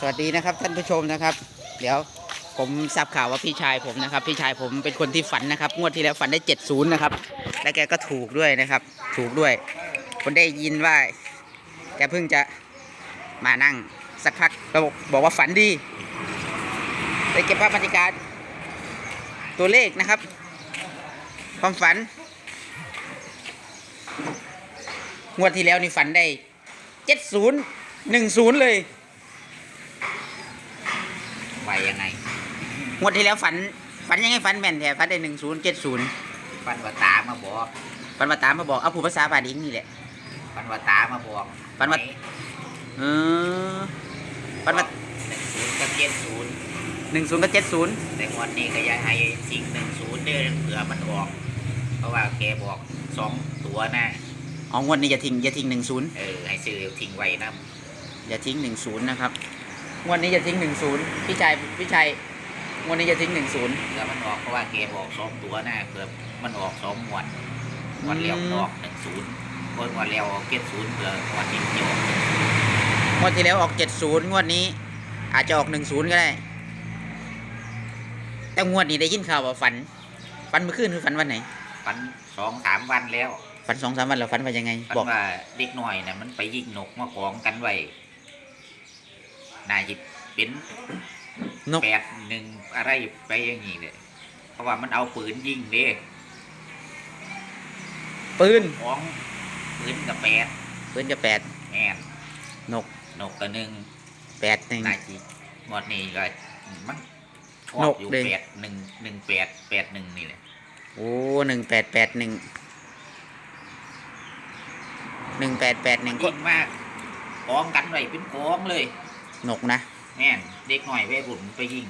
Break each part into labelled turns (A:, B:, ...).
A: สวัสดีนะครับท่านผู้ชมนะครับ เดี๋ยวผมทราบข่าวว่าพี่ชายผมนะครับ พี่ชายผมเป็นคนที่ฝันนะครับ งวดที่แล้วฝันได้เจ็ดศูนย์นะครับ และแกก็ถูกด้วยนะครับ ถูกด้วยคนได้ยินว่า แกเพิ่งจะมานั่งสักพักแล้วบอกว่าฝันดีได้เก็บภาพบรรยากาศตัวเลขนะครับ ความฝัน งวดที่แล้วนี่ฝันได้เจ็ดศูนย์หนึ่งศูนย์เลย
B: ไปยังไง
A: งวดที่แล้วฝัน ฝันยังไงฝันแม่นแท้ฝันได้หนึ่งศูนย์เจ็ดศูนย์
B: ฟันว่าตามาบอก
A: ฝันมาตามมาบอกเอาผู้ภาษาบาดิงนี่แหละ
B: ฟันว่าตามาบอก
A: ฟันว่า เออฝันมา
B: หนึ่งศูนย์กับเจ็ดศูนย์
A: หนึ่งศูนย์กับเจ็ดศูนย์
B: แต่งวันนี้ก็ยังให้ทิ้งหนึ่งศูนย์เด้อเผื่อมันออก เพราะว่าแกบอกสองตัวนะ
A: อ๋องวดนี้อย่าทิ้งอย่าทิ้งหนึ่งศูนย์
B: เออให้ซื้อทิ้งไว้นะ
A: อย่าทิ้งหนึ่งศูนย์นะครับ งวดนี้อย่าทิ้งหนึ่งศูนย์พี่ชายพี่ชายงวดนี้อย่าทิ้งหนึ่งศูนย์
B: เผื่อมันออกเพราะว่าแกบอกสองตัวนะเผื่อมันออกสองงวันวันเลี้ยวมันออกหนึ่งศูนย์คนวันเลี้ยวออกเจ็ดศูนย์เผื่อวันนี้จะออก
A: งวดที่แล้วออกเจ็ดศูนย์งวดนี้ อาจจะออกหนึ่งศูนย์ก็ได้ แต่งวดนี้ได้ยินข่าวว่าฝัน ฝันเมื่อคืนคือฝันวันไหน
B: ฟันสองสามวันแล้ว
A: ฝันสองสามวันแล้วฝันว่ายังไง
B: ฟัน
A: บอก
B: ว่าเด็กหน่อยนะมันไปยิงนกมากองกันไว้ นายจิเป็น
A: นก
B: แปดหนึ่งอะไรไปอย่างนี้เลยเพราะว่ามันเอาปืนยิงเด้
A: ปืน
B: ของปืนกับแปด
A: ปืนจะแปด
B: แม่น
A: นก
B: นกกับหนึ่ง
A: แปดหนึ่ง
B: นายจิหมดนี้ก็มันชอบ
A: นก
B: อยู่
A: เลย
B: แปดหนึ่งหนึ่งแปดแปดหนึ่งนี่แหละ
A: โอ้หนึ่งแปดแปดหนึ่งหนึ่งแปดแปดหนึ่งก็
B: ยิงมากกองกันไว้เป็นกองเลย
A: นกนะ
B: แม่นเด็กหน่อยไปบุญไปยิง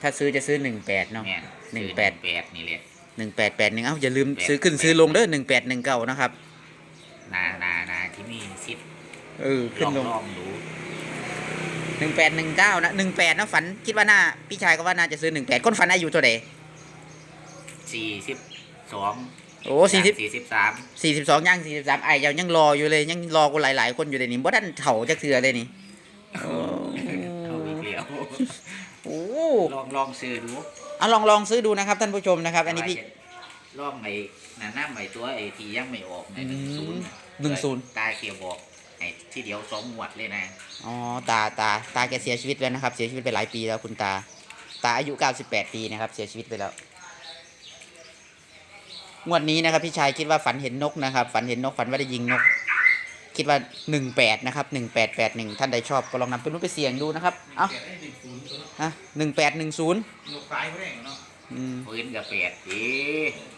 A: ถ้าซื้อจะซื้อหนึ่งแปดเนาะ
B: แม่น
A: หนึ่ง
B: ซื้อ
A: แปด
B: แปดนี่แหละ
A: หนึ่งแปดแปดหนึ่งเอ้าอย่าลืม
B: แปด
A: ซื้อขึ้น
B: แปด
A: ซื้อลงเด้อหนึ่งแปดหนึ่งเก้านะครับ
B: นานานาที่มีสิทธิ์
A: เออ
B: ล
A: ขึ้น
B: อง
A: ลง
B: ลองดู
A: หนึ่งแปดหนึ่งเก้านะหนึ่งแปดนะฝันคิดว่าน่าพี่ชายก็ว่าน่าจะซื้อหนึ่งแปดคนฝันอายุเท่าไหร่
B: สี่สิบสอง
A: โอ้สี่สิบ
B: สี่สิบสาม
A: สี่สิบสองย่างสี่สิบสามไอ้ยังยังรออยู่เลยยังรอกูหลายๆคนอยู่เลยนี่บ่ทันเถ่าจักเทือเลยนี่โอ้
B: เอาอีกแล้ว
A: โอ้
B: ลองลองซื้อดู
A: เอาลองลองซื้อดูนะครับท่านผู้ชมนะครับ อันนี้พี่
B: ลองไอ้นั่นน้ำไอ้ตัวไอ้ที่ยังไม่ออกในหนึ่งศูนย์
A: หนึ่งศูนย์
B: ตาเขียวบอกไอ้ที่เดียวสองหมวดเลยนะ
A: อ๋อตาตาตาแกเสียชีวิตแล้วนะครับ เสียชีวิตไปหลายปีแล้วคุณตา ตาอายุ98ปีนะครับ เสียชีวิตไปแล้ว งวดนี้นะครับ พี่ชายคิดว่าฝันเห็นนกนะครับ ฝันเห็นนกฝันว่าได้ยิงนก คิดว่า18นะครับ1881ท่านใดชอบก็ลองนำไปนู้นไปเสี่ยงดูนะครับเอ้าฮะ1810
C: นกตายเขาได้เนาะ
A: อืม
B: ปืนกับแปดเอ๊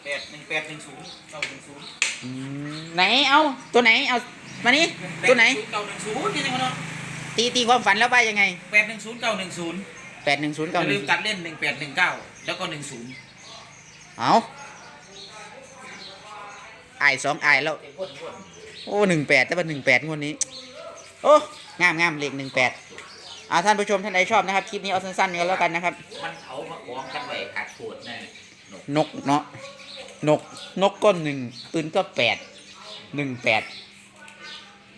C: แปดหนึ่งแปดหนึ่งศูนย์เก้าหนึ่งศูนย์
A: อืมไหนเอาตัวไหนเอามานี่ตัวไหน
C: เก้าหนึ่งศูนย์นี่จังเนาะ
A: ตีตีความฝันแล้วว่ายังไง
C: แปดหนึ่งศูนย์เก้าหนึ่งศูนย์
A: 810
C: อย่าลืม
A: 910
C: ตัดเล่นหนึ่งแปดหนึ่งเก้าแล้วก็หนึ่งศูนย์
A: เอา ไอายสองไอายแล้ว โอ้หนึ่งแปดแต่ว่าหนึ่งแปดงวดนี้ โอ้งามงามเลขหนึ่งแปดเอาท่านผู้ชมท่านใดชอบนะครับคลิปนี้เอาสั้นๆกันแล้วกันนะครับ
B: มันเอามากองกันไว้ขาดโคตรแน่นก
A: นกเนาะนกนกก็หนึ่งปืนก็แปดหนึ่งแปด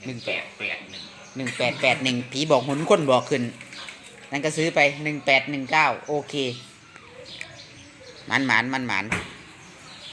B: หนึ่งแปดแปดหนึ่ง
A: หนึ่งแปดแปดหนึ่งผีบอกหุนคนบอกขึ้น นั่นก็ซื้อไปหนึ่งแปดหนึ่งเก้าโอเคหมันหมานหมันหมาน